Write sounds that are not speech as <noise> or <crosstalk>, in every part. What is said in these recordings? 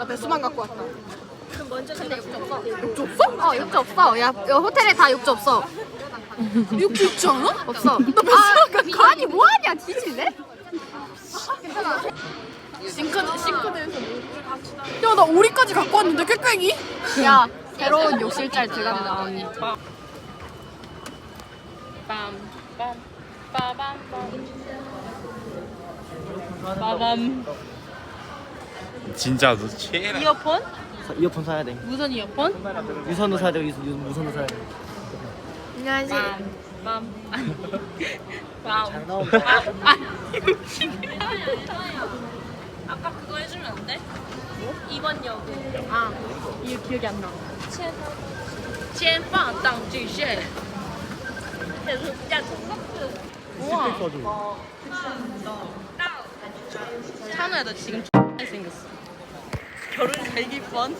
나 배수만 갖고 왔다. 근데 욕조 없어. 욕조 없어? 어, 욕조 없어. 야, 야, 호텔에 다 욕조 없어. 욕조 있지 않아? 없어. 너 배수만 갖고 아니, 뭐하냐, 뒤질래? 싱크대 싱크대에서 야 나 오리까지 갖고 왔는데 꾀꾀기? 야, 새로운 욕실잘 들어간다, 언니. 빠밤. 진짜 너 최애. 이어폰? 사- 이어폰 사야 돼. 무선 이어폰? 유선도 사야 돼. 유선, 무선도 사야 돼. 안녕하세요. 맘. 맘. 마음. 장난. 아, 아까 그거 해주면 안 돼? 뭐? 이번 여고. 아. 이거 기억이 안 나. 첸빵 땅쥐쉐. 계속 진짜 우와. 어, 찬우야 너 지금 생겼어. 결혼 갈기 뻔.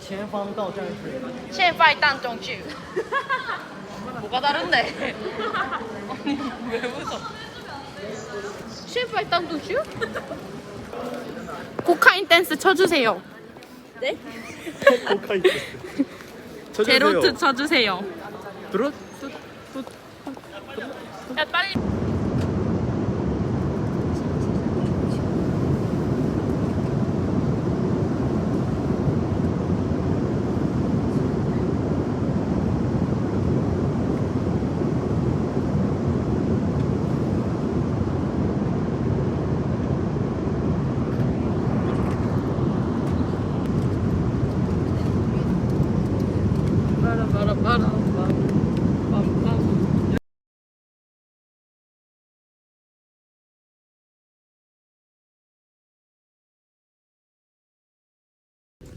前方到站是现在当中去. 뭐가 다른데? 언니 왜 웃어? 现在当中去? 코카인 댄스 쳐주세요. 코카이. 제로트 쳐주세요. 들어? 야 빨리.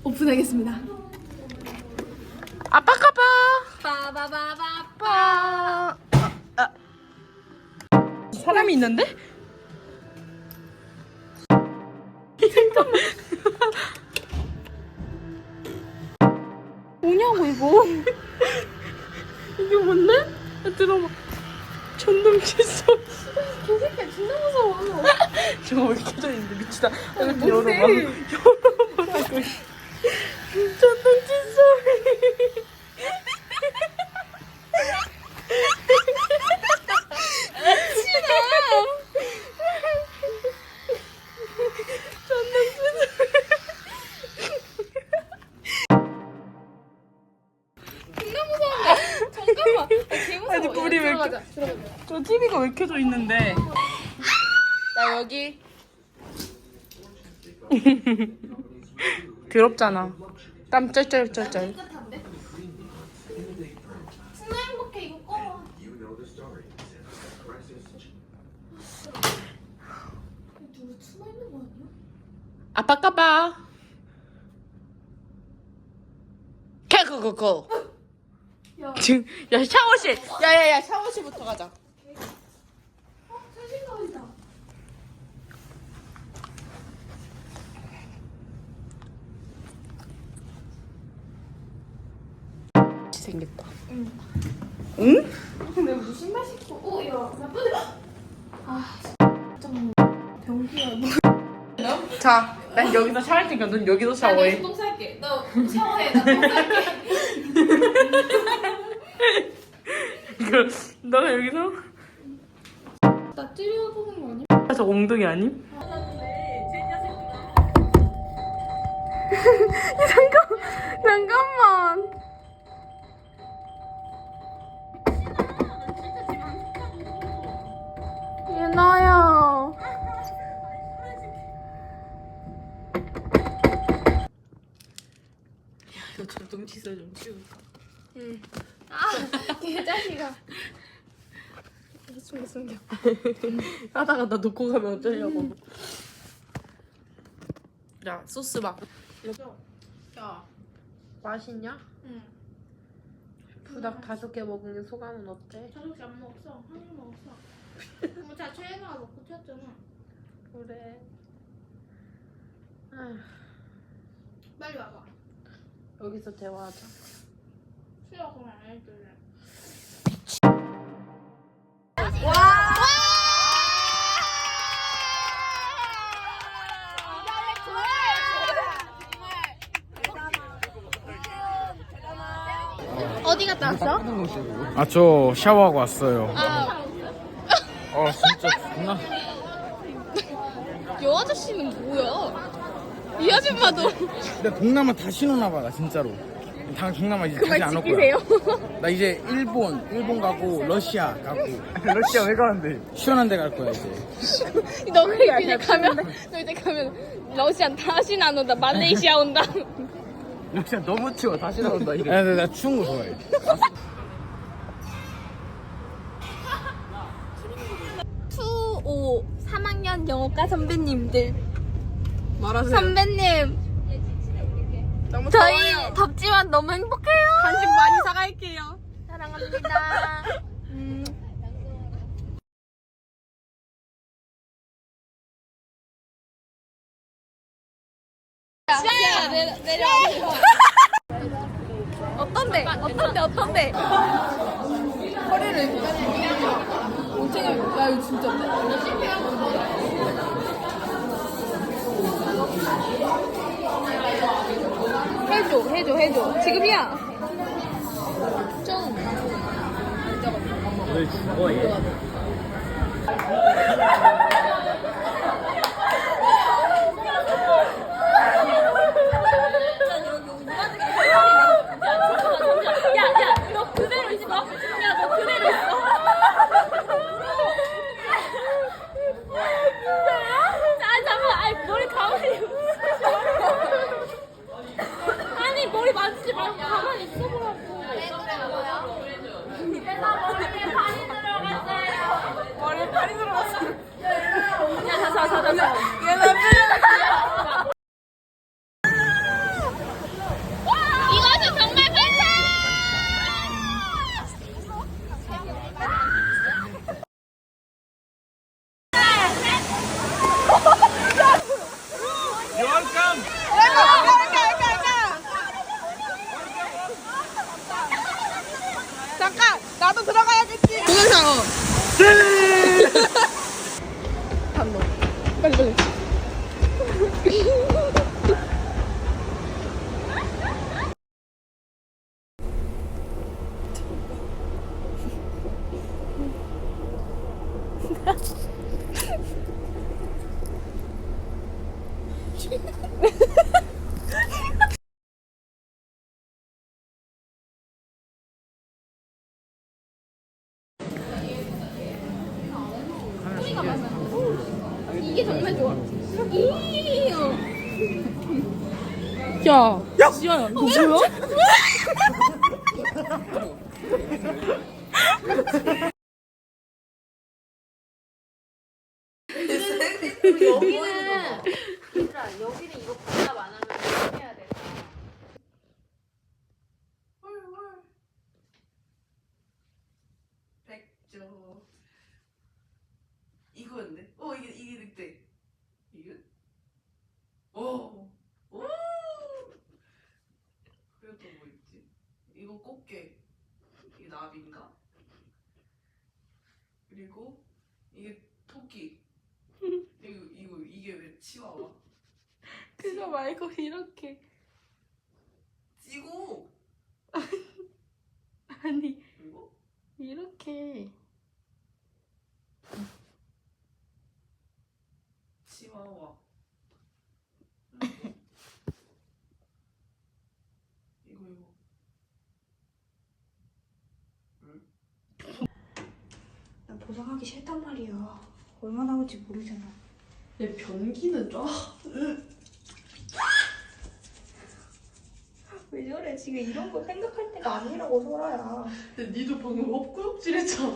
오픈하겠습니다. 아빠 까봐. 빠바바바빠. 사람이 있는데? 뭐냐고 이거. <laughs> 이게 뭔데? 야, 들어봐. 전동 칫솔. 개새끼야 진짜 무서워. <laughs> 저거 왜 켜져 있는데 미치다. 이렇게 열어봐. <laughs> 열어보라고. 전동 칫솔. 잠깐만. 개 무서워. 아니, 우리 왜 들어가자. 저 TV가 왜 켜져 있는데? 나 여기. <laughs> 더럽잖아. 땀 쩔쩔쩔쩔. 진짜 행복해 이거 꺼. 누구 숨어 있는 거 아니야? 아빠 까봐. 캐코코코. 야. 지금 야 샤워실. 야야야 샤워실부터 가자. 어? 세신당이다. 생겼다. 근데 무슨 신발 신고? 어, 야, 나쁘네. 아, 좀 병기야. <laughs> 자, 난 여기서 샤워할 테니까 넌 여기서 나 샤워해. 내가 똥 살게. 너 샤워해. 나똥 살게. <laughs> 이거 너가 여기서 나 찌려보는 거 아니야? 저 엉덩이 아님? <laughs> 잠깐만. 예나 칫솔 좀 치울까? 아, 개자식아. 숨겨, 숨겨. 하다가 나 놓고 가면 어쩌려고. 야 소스 막. 야, 맛있냐? 응. 부닭 다섯 개 먹으면 소감은 어때? 저녁 안 먹었어. 한입 먹었어. 뭐, 자, 최애가 먹고 튀었잖아. 그래. 빨리 와봐. 여기서 대화하자. 수야 그냥 안 해줄래. 어디 갔다 왔어? 아 저 샤워하고 왔어요. 아 어, 진짜 존나. 이 아저씨는 뭐야? 이 아줌마도 근데 동남아 다 신었나 봐, 나 진짜로. 당 동남아 이제 다시 안올 거야. 나 이제 일본, 일본 가고 러시아 가고. <laughs> 러시아 왜 가는데? 시원한 데 갈 거야 이제. <laughs> 너 그냥 이제 가면 너 이제 가면 러시안 다시 안 온다 말레이시아 온다 <laughs> 러시아 너무 추워. 다시 나온다 이래. 야, 나, 나 추운 거 좋아해. 투오 3학년 영어과 선배님들 말하세요. 선배님. 저희 덥지만 너무 행복해요. 간식 많이 사갈게요. 사랑합니다. <laughs> 음. 시아야 내려 내려. <laughs> 어떤데? 어떤데? 어떤데 해줘 해줘 해줘. 지금이야. 왜 죽어 얘? <laughs> 야야 너 그대로 있어 야너 그대로 있어 아 잠깐 아니 머리 가만히 아니 머리 만지지 말고 가만히 있어보라고 내가 머리에 반이 들어갔어요 머리에 반이 들어갔어요 야자자자자 이것은 정말 팬타! 이게 <laughs> 야, 지아야, 너 뭐야? 백조 이거였네. 어 이게 이게 늑대. 이게? 오. 오. 그리고 또 뭐 있지? 이거 꽃게. 이게 나비인가? 그리고 이게 토끼. <laughs> 이거 이거 이게 왜 치와와? 그거 말고 이렇게 찌고 <laughs> 아니 그리고 이렇게 치와와. 이거 이거. 나 보상하기 싫단 말이야. 얼마 나올지 모르잖아. 얘 변기는 좀. <laughs> 왜 저래? 지금 이런 거 생각할 때가 아니라고, 소라야. 근데 니도 방금 헛구역질 했잖아.